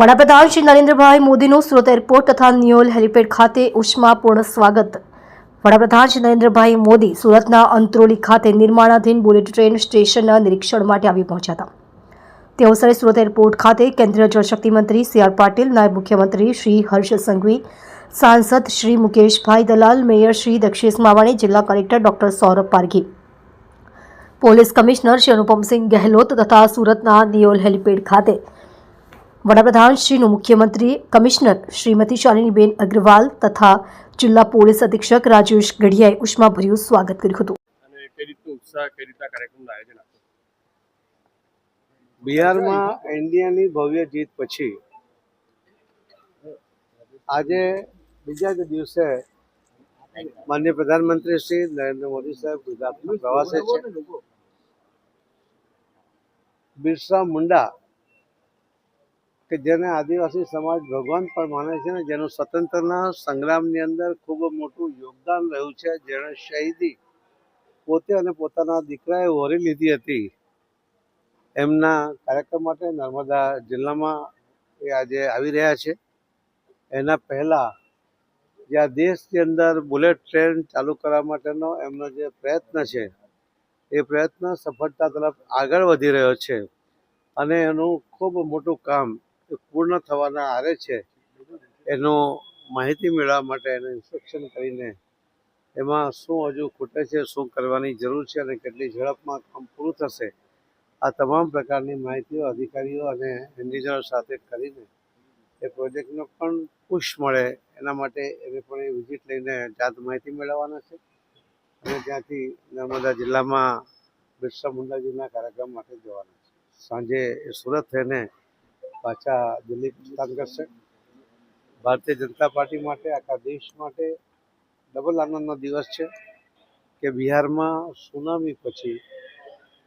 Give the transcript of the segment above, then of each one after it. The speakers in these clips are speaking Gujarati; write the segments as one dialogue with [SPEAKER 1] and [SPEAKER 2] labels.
[SPEAKER 1] વડાપ્રધાન શ્રી નરેન્દ્રભાઈ મોદીનું સુરત એરપોર્ટ તથા નિયોલ હેલિપેડ ખાતે ઉષ્માપૂર્ણ સ્વાગત. વડાપ્રધાન શ્રી નરેન્દ્રભાઈ મોદી સુરતના અંત્રોલી ખાતે નિર્માણાધીન બુલેટ ટ્રેન સ્ટેશનના નિરીક્ષણ માટે આવી પહોંચ્યા હતા. તે અવસરે સુરત એરપોર્ટ ખાતે કેન્દ્રીય જળશક્તિ મંત્રી સી આર પાટીલ, નાયબ મુખ્યમંત્રી શ્રી હર્ષ સંઘવી, સાંસદ શ્રી મુકેશભાઈ દલાલ, મેયર શ્રી દક્ષેશ માવાણી, જિલ્લા collector doctor Saurabh Parghi. Police commissioner Shri Anupamsinh Gehlot તથા સુરતના નિયોલ હેલિપેડ ખાતે વડાપ્રધાન શ્રીનું મુખ્યમંત્રી કમિશનર શ્રીમતી શાલિનીબેન અગ્રવાલ તથા જિલ્લા પોલીસ અધિક્ષક રાજેશ ગઢિયાએ ઉષ્માભર્યું સ્વાગત કર્યું હતું.
[SPEAKER 2] અને કઈ રીતનું ઉત્સાહ કઈ રીતના કાર્યક્રમનું આયોજન આપ્યું?
[SPEAKER 3] બિહારમાં એનડીએની ભવ્ય જીત પછી આજે બીજા જ દિવસે માન્ય પ્રધાનમંત્રી શ્રી નરેન્દ્ર મોદી સાહેબ ગુજરાતના પ્રવાસે છે. બિરસા મુંડા કે જેને આદિવાસી સમાજ ભગવાન પણ માને છે ને, જેનું સ્વતંત્રના સંગ્રામની અંદર ખૂબ મોટું યોગદાન રહ્યું છે, જેણે શહીદી પોતે અને પોતાના દીકરાએ વોરી લીધી હતી. એમના કાર્યક્રમ માટે નર્મદા જિલ્લામાં એ આજે આવી રહ્યા છે. એના પહેલાં જે આ દેશની અંદર બુલેટ ટ્રેન ચાલુ કરવા માટેનો એમનો જે પ્રયત્ન છે, એ પ્રયત્ન સફળતા તરફ આગળ વધી રહ્યો છે. અને એનું ખૂબ મોટું કામ પૂર્ણ થવાના આરે છે, એનો માહિતી મેળવવા માટે એને ઇન્સ્ટ્રક્શન કરીને એમાં શું હજુ ખૂટે છે, શું કરવાની જરૂર છે અને કેટલી ઝડપમાં કામ પૂરું થશે, આ તમામ પ્રકારની માહિતીઓ અધિકારીઓ અને એન્જિનિયરો સાથે કરીને એ પ્રોજેક્ટનો પણ પુશ મળે, એના માટે એને પણ એ વિઝિટ લઈને જાત માહિતી મેળવવાના છે. અને ત્યાંથી નર્મદા જિલ્લામાં બિરસા મુંડાજીના કાર્યક્રમ માટે જવાના છે. સાંજે એ સુરત થઈને પાછા દિલ્હી પ્રસ્થાન કરશે. ભારતીય જનતા પાર્ટી માટે, આખા દેશ માટે ડબલ આનંદનો દિવસ છે કે બિહારમાં સુનામી પછી,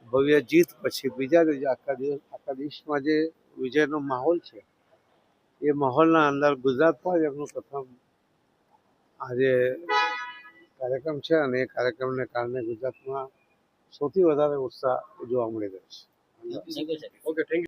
[SPEAKER 3] ભવ્ય જીત પછી, બીજા દિવસે આખા દિવસ, આખા દેશમાં જે વિજયનો માહોલ છે, એ માહોલના અંદર ગુજરાતમાં જ એમનું પ્રથમ આજે કાર્યક્રમ છે અને એ કાર્યક્રમને કારણે ગુજરાતમાં સૌથી વધારે ઉત્સાહ જોવા મળી રહ્યો છે.
[SPEAKER 2] Okay thank